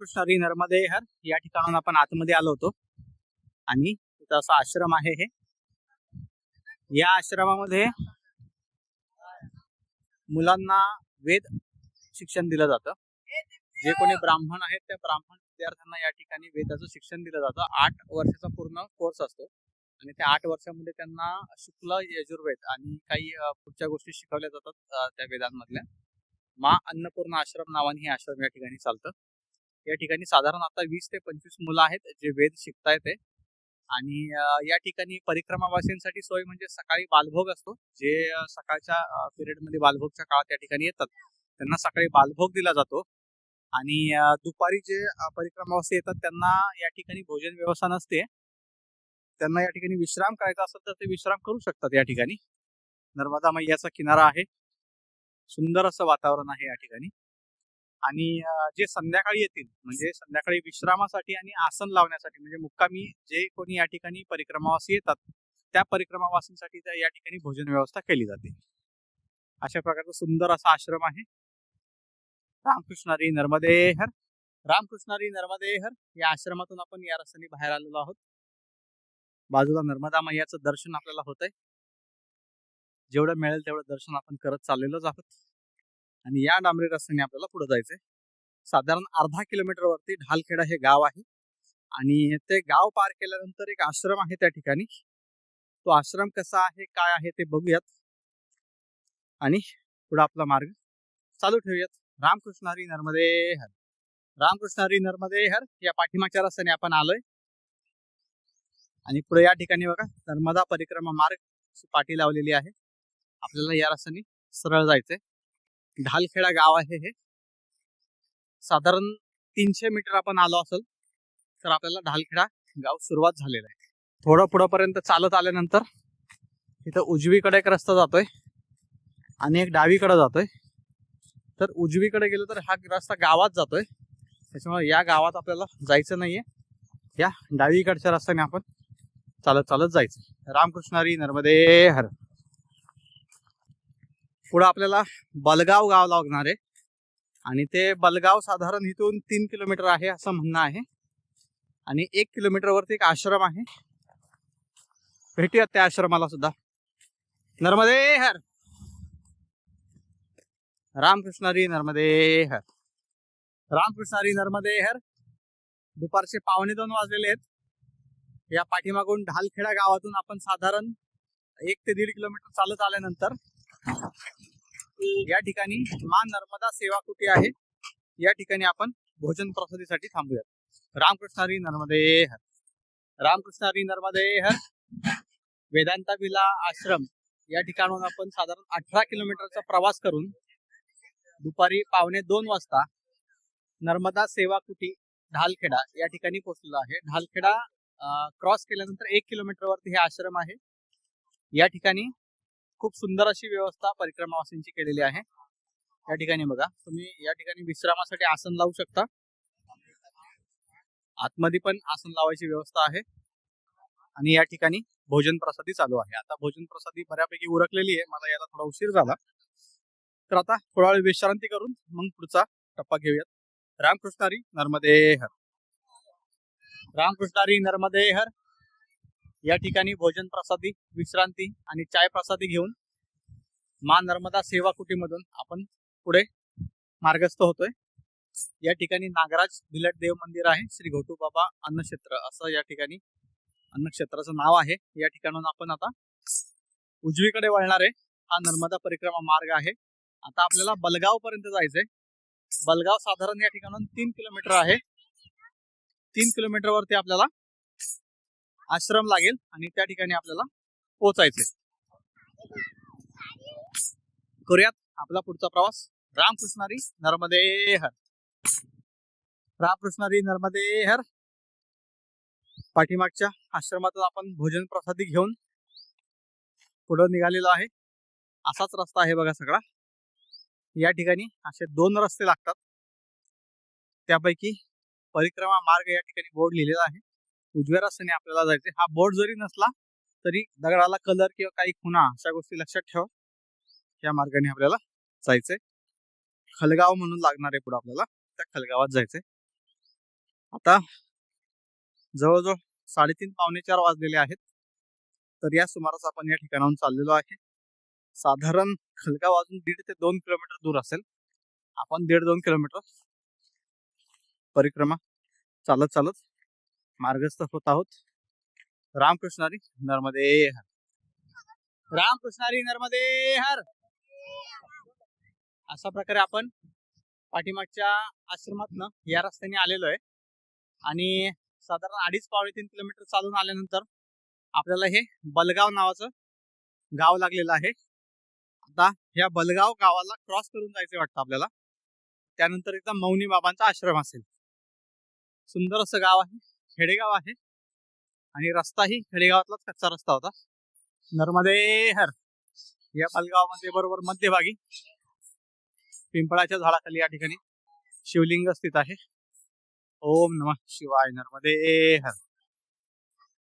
रामकृष्ण हरी नर्मदे हर या ठिकाणून आपण आतमध्ये आलो होतो. आणि तिथं असा आश्रम आहे हे. या आश्रमामध्ये मुलांना वेद शिक्षण दिलं जातं. जे कोणी ब्राह्मण आहेत त्या ब्राह्मण विद्यार्थ्यांना या ठिकाणी वेदाचं शिक्षण दिलं जातं. आठ वर्षाचा पूर्ण कोर्स असतो. आणि त्या आठ वर्षामध्ये त्यांना शुक्ल यजुर्वेद आणि काही पुढच्या गोष्टी शिकवल्या जातात त्या वेदांमधल्या. मा अन्नपूर्णा आश्रम नावाने हे आश्रम या ठिकाणी चालतं. या ठिकाणी साधारण आता वीस ते पंचवीस मुलं आहेत जे वेद शिकतायत ते आणि या ठिकाणी परिक्रमावासींसाठी सोय म्हणजे सकाळी बालभोग असतो जे सकाळच्या पिरियडमध्ये बालभोगच्या काळात या ठिकाणी येतात. त्यांना सकाळी बालभोग दिला जातो. आणि दुपारी जे परिक्रमावासी येतात त्यांना या ठिकाणी भोजन व्यवस्था नसते. त्यांना या ठिकाणी विश्राम करायचा असेल तर ते विश्राम करू शकतात या ठिकाणी. नर्मदा मैयाचा किनारा आहे. सुंदर असं वातावरण आहे या ठिकाणी. आणि जे संध्याकाळी येतील म्हणजे संध्याकाळी विश्रामासाठी आणि आसन लावण्यासाठी म्हणजे मुक्कामी जे कोणी या ठिकाणी परिक्रमावासी येतात त्या परिक्रमावासींसाठी त्या या ठिकाणी भोजन व्यवस्था केली जाते. अशा प्रकारचा सुंदर असा आश्रम आहे. रामकृष्णारी नर्मदे हर रामकृष्णारी नर्मदे हर या आश्रमातून आपण या रस्त्याने बाहेर आलेलो आहोत. बाजूला नर्मदा मैयाचं दर्शन आपल्याला होत आहे जेवढं मिळेल तेवढं दर्शन आपण करत चाललेलोच आहोत. आणि या डांबरी रस्त्याने आपल्याला पुढे जायचंय. साधारण अर्धा किलोमीटर वरती ढालखेडा हे गाव आहे. आणि ते गाव पार केल्यानंतर एक आश्रम आहे त्या ठिकाणी. तो आश्रम कसा आहे काय आहे ते बघूयात. आणि पुढे आपला मार्ग. चालू ठेवूयात. रामकृष्ण हरी नर्मदे हर. रामकृष्ण हरी नर्मदे हर या पाठीमागच्या रस्त्याने आपण आलोय. आणि पुढे या ठिकाणी बघा नर्मदा परिक्रमा मार्ग पाठी लावलेली आहे. आपल्याला या रस्त्याने सरळ जायचंय. ढालखेडा गाव आहे हे. साधारण तीनशे मीटर आपण आलो असेल तर आपल्याला ढालखेडा गाव सुरुवात झालेला आहे. थोडं पुढंपर्यंत चालत आल्यानंतर इथं उजवीकडे एक रस्ता जातोय आणि एक डावीकडे जातोय. तर उजवीकडे गेलो तर हा रस्ता गावात जातोय. त्याच्यामुळे या गावात आपल्याला जायचं नाहीये. या डावीकडच्या रस्त्याने आपण चालत चालत जायचं. रामकृष्णारी नर्मदे हर. पुढं आपल्याला बलगाव गाव लागणार आहे. आणि ते बलगाव साधारण इथून तीन किलोमीटर आहे असं म्हणणं आहे. आणि एक किलोमीटर वरती एक आश्रम आहे. भेटूयात त्या आश्रमाला सुद्धा. नर्मदे हर! रामकृष्णारी नर्मदे हर! रामकृष्णारी नर्मदे हर! दुपारचे पावणे दोन वाजलेले आहेत. या पाठीमागून ढालखेडा गावातून आपण साधारण एक ते दीड किलोमीटर चालत आल्यानंतर या ठिकाणी मा नर्मदा सेवा कुटी आहे? या ठिकाणी आपण भोजन प्रसादीसाठी थांबूयात. रामकृष्ण हरी नर्मदे हर. रामकृष्ण हरी नर्मदे हर. वेदांता विला आश्रम. या ठिकाणून आपण साधारण अठरा किलोमीटरचा प्रवास करून दुपारी पावणे दोन वाजता नर्मदा सेवा कुटी ढालखेडा या ठिकाणी पोहोचलेलो आहे. ढालखेडा क्रॉस केल्यानंतर एक किलोमीटर वरती हे आश्रम आहे. या ठिकाणी खूप सुंदर अशी व्यवस्था परिक्रमावासींची केलेली आहे. या ठिकाणी बघा तुम्ही या ठिकाणी विश्रामासाठी आसन लावू शकता. आतमध्ये पण आसन लावायची व्यवस्था आहे. आणि या ठिकाणी भोजन प्रसादी चालू आहे. आता भोजन प्रसादी बऱ्यापैकी उरकलेली आहे. मला याला थोडा उशीर झाला. तर आता थोडा वेळ विश्रांती करून मग पुढचा टप्पा घेऊयात. रामकृष्णारी नर्मदे हर रामकृष्णारी नर्मदे हर या ठिकाणी भोजन प्रसादी विश्रांती आणि चाय प्रसादी घेऊन मा नर्मदा सेवा कुटीमधून आपण पुढे मार्गस्थ होतोय. या ठिकाणी नागराज भिलट देव मंदिर आहे श्री घोटू बाबा अन्नक्षेत्र असं या ठिकाणी अन्नक्षेत्राचं नाव आहे. या ठिकाणून आपण आता उजवीकडे वळणार आहे. हा नर्मदा परिक्रमा मार्ग आहे. आता आपल्याला बलगाव पर्यंत जायचंय. बलगाव साधारण या ठिकाणून तीन किलोमीटर आहे. तीन किलोमीटर वरती आपल्याला आश्रम लागेल आणि त्या ठिकाणी आपल्याला पोहोचायचंय. करूयात आपला पुढचा प्रवास. रामकृष्णारी नर्मदे हर. रामकृष्णारी नर्मदे हर. पाठीमागच्या आश्रमातून आपण भोजन प्रसादी घेऊन पुढे निघालेलो आहे. असाच रस्ता आहे बघा सगळा. या ठिकाणी असे दोन रस्ते लागतात. त्यापैकी परिक्रमा मार्ग या ठिकाणी बोर्ड लिहिलेला आहे. उजव्या रस्त्याने आपल्याला जायचे हा बोर्ड जरी नसला तरी दगडाला कलर किंवा काही खुणा अशा गोष्टी लक्षात ठेवा. या मार्गाने आपल्याला जायचंय. खलगाव म्हणून लागणार आहे पुढे आपल्याला. त्या खलगावात जायचंय. आता जवळजवळ साडेतीन पावणे चार वाजलेले आहेत. तर या सुमारास आपण या ठिकाणाहून चाललेलो आहे. साधारण खलगाव वाजून दीड ते दोन किलोमीटर दूर असेल. आपण दीड दोन किलोमीटर परिक्रमा चालत चालत मार्गस्थ होत आहोत. रामकृष्णारी नर्मदे हर. रामकृष्णारी नर्मदे हर. अशा प्रकारे आपण पाठीमागच्या आश्रमातनं या रस्त्याने आलेलो आहे. आणि साधारण अडीच पावणे तीन किलोमीटर चालून आल्यानंतर आपल्याला हे बलगाव नावाचं गाव लागलेलं आहे. आता या बलगाव गावाला क्रॉस करून जायचं वाटतं आपल्याला. त्यानंतर एकदा मौनी बाबांचा आश्रम असेल. सुंदर असं गाव आहे. खेडेगाव आहे. आणि रस्ताही खेडेगावातलाच कच्चा रस्ता होता. नर्मदे हर या पालगावमध्ये बरोबर मध्यभागी पिंपळाच्या झाडाखाली या ठिकाणी शिवलिंग स्थित आहे. ओम नम शिवाय नर्मदे हर.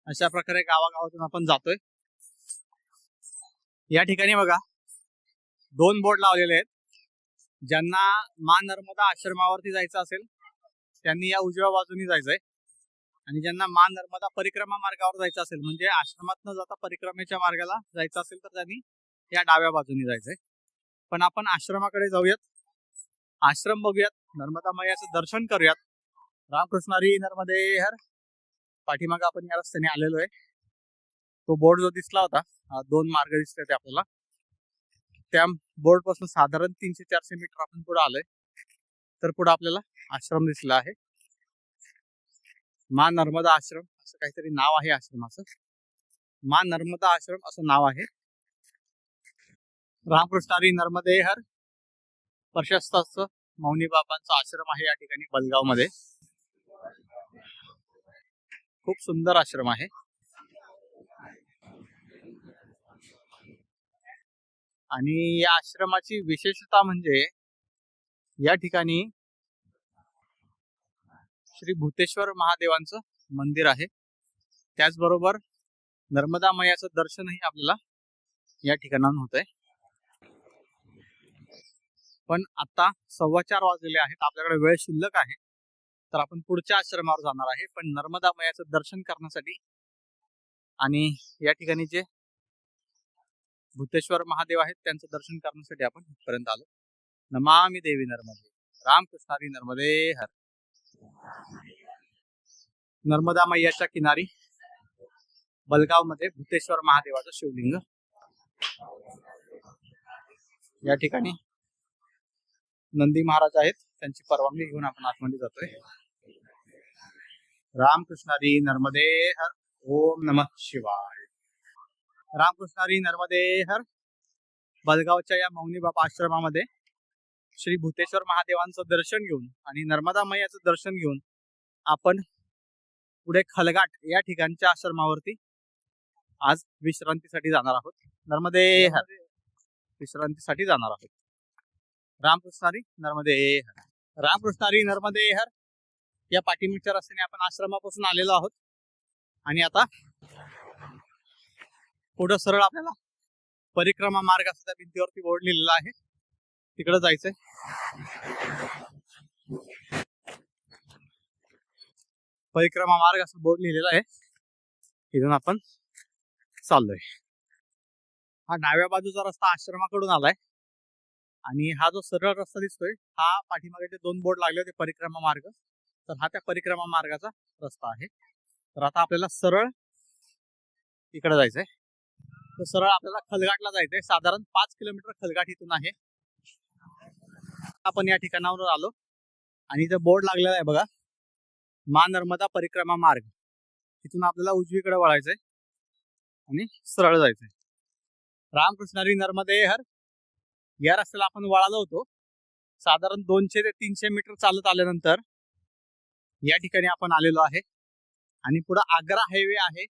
अशा प्रकारे गावागावातून आपण जातोय. या ठिकाणी बघा दोन बोर्ड लावलेले आहेत. ज्यांना मा नर्मदा आश्रमावरती जायचं असेल त्यांनी या उजव्या बाजूनी जायचंय. आणि ज्यांना मा नर्मदा परिक्रमा मार्गावर जायचं असेल म्हणजे आश्रमात न जाता परिक्रमेच्या मार्गाला जायचं असेल तर त्यांनी या डाव्या बाजूनी जायचंय. पण आपण आश्रमाकडे जाऊयात. आश्रम बघूयात. नर्मदा मैयाचं दर्शन करूयात. रामकृष्णारी नर्मदे हर. पाठीमागा आपण या रस्त्याने आलेलो आहे. तो बोर्ड जो दिसला होता दोन मार्ग दिसले ते आपल्याला. त्या बोर्डपासून साधारण तीनशे चारशे मीटर आपण पुढे आलोय. तर पुढे आपल्याला आश्रम दिसला आहे. मा नर्मदा आश्रम असं काहीतरी नाव आहे आश्रमाचं. मा नर्मदा आश्रम असं नाव आहे. रामकृष्णारी नर्मदे हर प्रशस्ताचं मौनी बाबांचा आश्रम आहे या ठिकाणी बलगावमध्ये खूप सुंदर आश्रम आहे. आणि या आश्रमाची विशेषता म्हणजे या ठिकाणी श्री भूतेश्वर महादेवांचं मंदिर आहे. त्याचबरोबर नर्मदा मैयाचं दर्शनही आपल्याला या ठिकाणाहून होत आहे पण आता सव्वा चार वाजलेले आहेत. आपल्याकडे वेळ शिल्लक आहे. तर आपण पुढच्या आश्रमावर जाणार आहे. पण नर्मदा मैयाचं दर्शन करण्यासाठी आणि या ठिकाणी जे भूतेश्वर महादेव आहेत त्यांचं दर्शन करण्यासाठी आपण इथपर्यंत आलो. नमामी देवी नर्मदे. रामकृष्णारी नर्मदे हर. नर्मदा मैयाच्या किनारी बलगावमध्ये भूतेश्वर महादेवाचं शिवलिंग. या ठिकाणी नंदी महाराज आहेत त्यांची परवानगी घेऊन आपण आतमध्ये जातोय. रामकृष्णारी नर्मदे हर ओम नम शिवाय. रामकृष्णारी नर्मदे हर बलगावच्या या मौनी बाबा आश्रमामध्ये श्री भूतेश्वर महादेवांचं दर्शन घेऊन आणि नर्मदा मैयाचं दर्शन घेऊन आपण पुढे खलघाट या ठिकाणच्या आश्रमावरती आज विश्रांतीसाठी जाणार आहोत. नर्मदे हर. विश्रांतीसाठी जाणार आहोत. रामकृष्णारी नर्मदे हर. रामकृष्णारी नर्मदे हर. या पाठीमागच्या रस्त्याने आपण आश्रमापासून आलेलो आहोत. आणि आता पुढं सरळ आपल्याला परिक्रमा मार्ग असं त्या भिंतीवरती बोर्ड लिहिलेला आहे. तिकडे जायचंय. परिक्रमा मार्ग असं बोर्ड लिहिलेला आहे. इथून आपण चाललोय. हा डाव्या बाजूचा रस्ता आश्रमाकडून आलाय. आणि हा जो सरळ रस्ता दिसतोय हा पाठीमागे जे दोन बोर्ड लागले होते परिक्रमा मार्ग तर हा त्या परिक्रमा मार्गाचा रस्ता आहे. तर आता आपल्याला सरळ इकडे जायचंय. तर सरळ आपल्याला खलघाटला जायचंय. साधारण पाच किलोमीटर खलघाट इथून आहे. आपण या ठिकाणावर आलो. आणि इथं बोर्ड लागलेला आहे बघा. मा नर्मदा परिक्रमा मार्ग. इथून आपल्याला उजवीकडे वळायचंय. आणि सरळ जायचंय. रामकृष्णारी नर्मदे हर. या रस्त्याला आपण वळालो होतो. साधारण दोनशे ते तीनशे मीटर चालत आल्यानंतर या ठिकाणी आपण आलेलो आहे. आणि पुढं आग्रा हायवे आहे.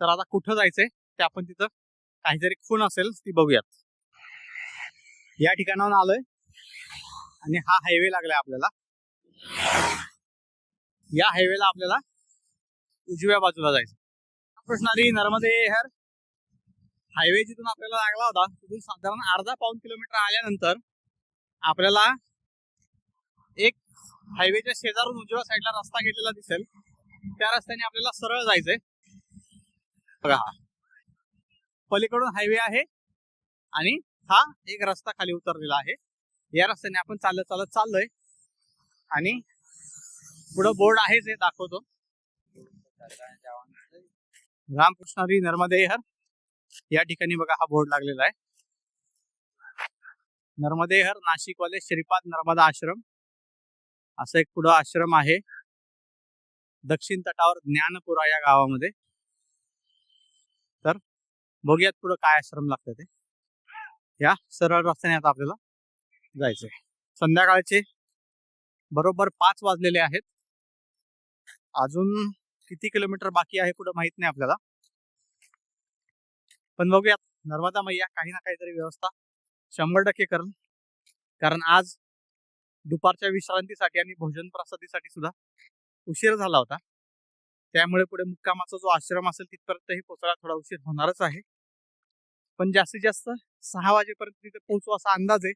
तर आता कुठं जायचंय ते आपण तिथं काहीतरी खूण असेल ती बघूयात. या ठिकाणाहून आलोय. आणि हा हायवे लागलाय आपल्याला. या हायवेला आपल्याला उजव्या बाजूला जायचं. कृष्णारी नर्मदे हर हायवे जिथून आपल्याला लागला होता तिथून साधारण अर्धा पाऊन किलोमीटर आल्यानंतर आपल्याला एक हायवेच्या शेजारून उजव्या साईडला रस्ता गेलेला दिसेल. त्या रस्त्याने आपल्याला सरळ जायचंय. बघा हा. पलीकडून हायवे आहे आणि हा एक रस्ता खाली उतरलेला आहे. या रस्त्याने आपण चालत चालत चाललोय. आणि पुढं बोर्ड आहे जे दाखवतो. रामकृष्णारी नर्मदे हर. या ठिकाणी बघा हा बोर्ड लागलेला आहे. नर्मदेहर नाशिकवाले श्रीपाद नर्मदा आश्रम. असं एक पुढं आश्रम आहे. दक्षिण तटावर ज्ञानपुरा या गावामध्ये. तर बघूयात पुढं काय आश्रम लागतं ते. या सरळ रस्त्याने आता आपल्याला जायचंय. संध्याकाळचे बरोबर पाच वाजलेले आहेत. अजून किती किलोमीटर बाकी आहे कुठं माहीत नाही आपल्याला. पण बघूयात. नर्मदा मैया काही ना काहीतरी व्यवस्था शंभर टक्के करेल. कारण आज दुपारच्या विश्रांतीसाठी आणि भोजन प्रसादीसाठी सुद्धा उशीर झाला होता. त्यामुळे पुढे मुक्कामाचा जो आश्रम असेल तिथपर्यंतही पोचायला थोडा उशीर होणारच आहे. पण जास्तीत जास्त सहा वाजेपर्यंत तिथे पोहोचू असा अंदाज आहे.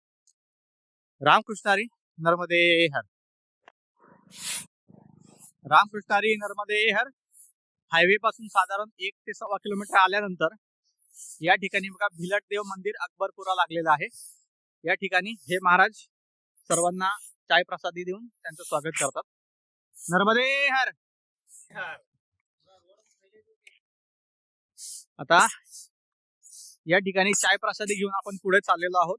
रामकृष्णारी नर्मदे हर. रामकृष्णारी नर्मदे हर. हायवे पासून साधारण एक ते सव्वा किलोमीटर आल्यानंतर या ठिकाणी बघा भिलटदेव मंदिर अकबरपुरा लागलेलं आहे. या ठिकाणी हे महाराज सर्वांना चाय प्रसादी देऊन त्यांचं स्वागत करतात. नर्मदे हर. आता या ठिकाणी चाय प्रसादी घेऊन आपण पुढे चाललेलो आहोत.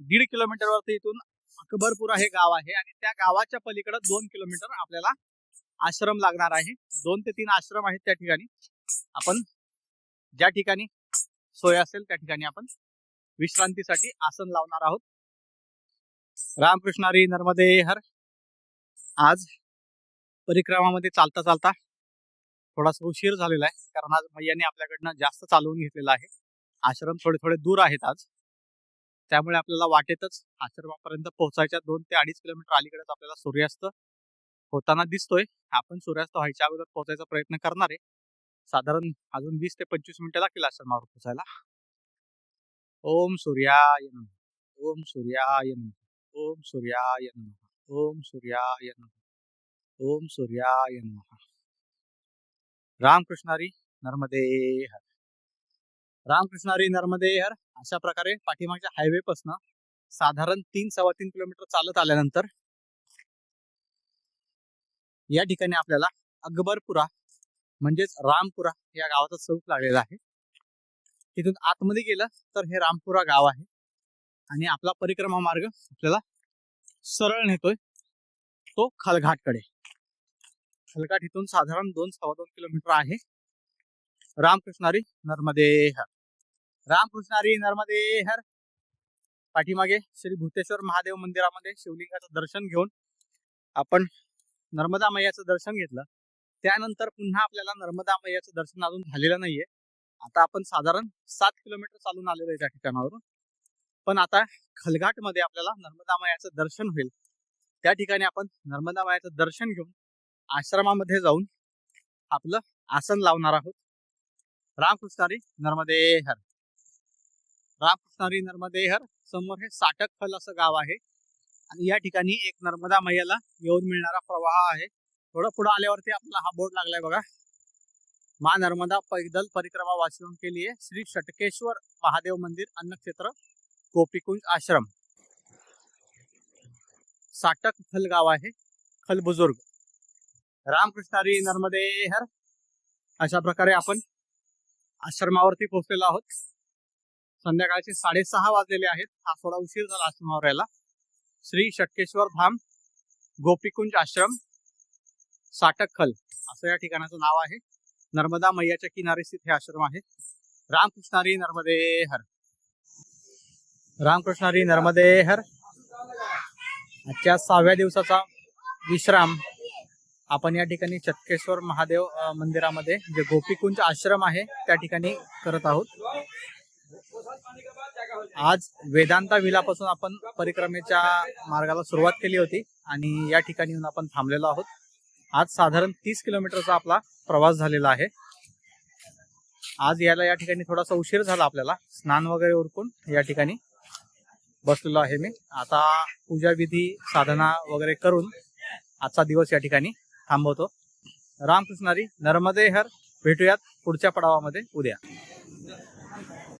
दीड किलोमीटर वरती इथून अकबरपुरा हे गाव आहे आणि त्या गावाच्या पलीकडे दोन किलोमीटर आपल्याला आश्रम लागणार आहे. दोन ते तीन आश्रम आहेत त्या ठिकाणी. आपण ज्या ठिकाणी सोय असेल त्या ठिकाणी आपण विश्रांतीसाठी आसन लावणार आहोत. रामकृष्णारी नर्मदे हर. आज परिक्रमामध्ये चालता चालता थोडासा उशीर झालेला आहे कारण आज मैयाने आपल्याकडनं जास्त चालवून घेतलेला आहे. आश्रम थोडे थोडे दूर आहेत आज. त्यामुळे आपल्याला वाटेतच आश्रमापर्यंत पोहोचायच्या दोन ते अडीच किलोमीटर अलीकडेच आपल्याला सूर्यास्त होताना दिसतोय. आपण सूर्यास्त व्हायच्या अगोदर पोहोचायचा प्रयत्न करणार आहे. साधारण अजून वीस ते पंचवीस मिनिटं लागतील आश्रमावर पोहोचायला. ओम सूर्याय नम. ओम सूर्याय नम. ओम सूर्याय नम. ओम सूर्याय नम. ओम सूर्याय नम. रामकृष्णारी नर्मदे हर. रामकृष्णारी नर्मदे हर. अशा प्रकारे पाठीमागच्या हायवे पासन साधारण तीन सव्वा तीन किलोमीटर चालत आल्यानंतर या ठिकाणी आपल्याला अकबरपुरा म्हणजेच रामपुरा या गावाचा चौक लागलेला आहे. तिथून आतमध्ये गेलं तर हे रामपुरा गाव आहे. आणि आपला परिक्रमा मार्ग आपल्याला सरळ नेतोय तो खलघाटकडे. खलघाट इथून साधारण दोन सव्वा दोन किलोमीटर आहे. रामकृष्णारी नर्मदे हर. रामकृष्णारी नर्मदे हर. पाठीमागे श्री भूतेश्वर महादेव मंदिरामध्ये शिवलिंगाचं दर्शन घेऊन आपण नर्मदा मैयाचं दर्शन घेतलं. त्यानंतर पुन्हा आपल्याला नर्मदा मैयाचं दर्शन अजून झालेलं नाहीये. आता आपण साधारण सात किलोमीटर चालून आलेलो आहे त्या ठिकाणावरून. पण आता खलघाटमध्ये आपल्याला नर्मदा मायाचं दर्शन होईल. त्या ठिकाणी आपण नर्मदा मायाचं दर्शन घेऊन आश्रमामध्ये जाऊन आपलं आसन लावणार आहोत. रामकृष्णारी नर्मदे हर. रामकृष्णारी नर्मदेहर समोर हे साटक खल असं गाव आहे. आणि या ठिकाणी एक नर्मदा मैयाला येऊन मिळणारा प्रवाह आहे. थोडं पुढे आल्यावरती आपला हा बोर्ड लागलाय बघा. मा नर्मदा पैदल परिक्रमा वाचून के लिए श्री षटकेश्वर महादेव मंदिर अन्न क्षेत्र गोपीकुंज आश्रम. साटक खल गाव आहे. खल बुजुर्ग. रामकृष्णारी नर्मदे हर अशा प्रकारे आपण आश्रमावरती पोहोचलेलो आहोत. संध्याकाळचे साडेसहा वाजलेले आहेत. हा थोडा उशीर झाला आश्रमावर यायला श्री षटकेश्वर धाम गोपीकुंज आश्रम साटकखल असं या ठिकाणाचं नाव आहे. नर्मदा मैयाच्या किनारी स्थित हे आश्रम आहे. रामकृष्णारी नर्मदे हर. रामकृष्णारी नर्मदे हर. आजच्या सहाव्या दिवसाचा विश्राम आपण या ठिकाणी चटकेश्वर महादेव मंदिरामध्ये जे गोपीकुंज आश्रम आहे त्या ठिकाणी करत आहोत. आज वेदांता विलापासून आपण परिक्रमेच्या मार्गाला सुरुवात केली होती आणि या ठिकाणी येऊन आपण थांबलेलो आहोत. आज साधारण तीस किलोमीटरचा आपला प्रवास झालेला आहे. आज यायला या ठिकाणी थोडासा उशीर झाला आपल्याला. स्नान वगैरे उरकून या ठिकाणी बसलेलो आहे मी. आता पूजा विधी साधना वगैरे करून आजचा दिवस या ठिकाणी थांबवतो. रामकृष्णारी नर्मदे हर. भेटूयात पुढच्या पडावामध्ये उद्या.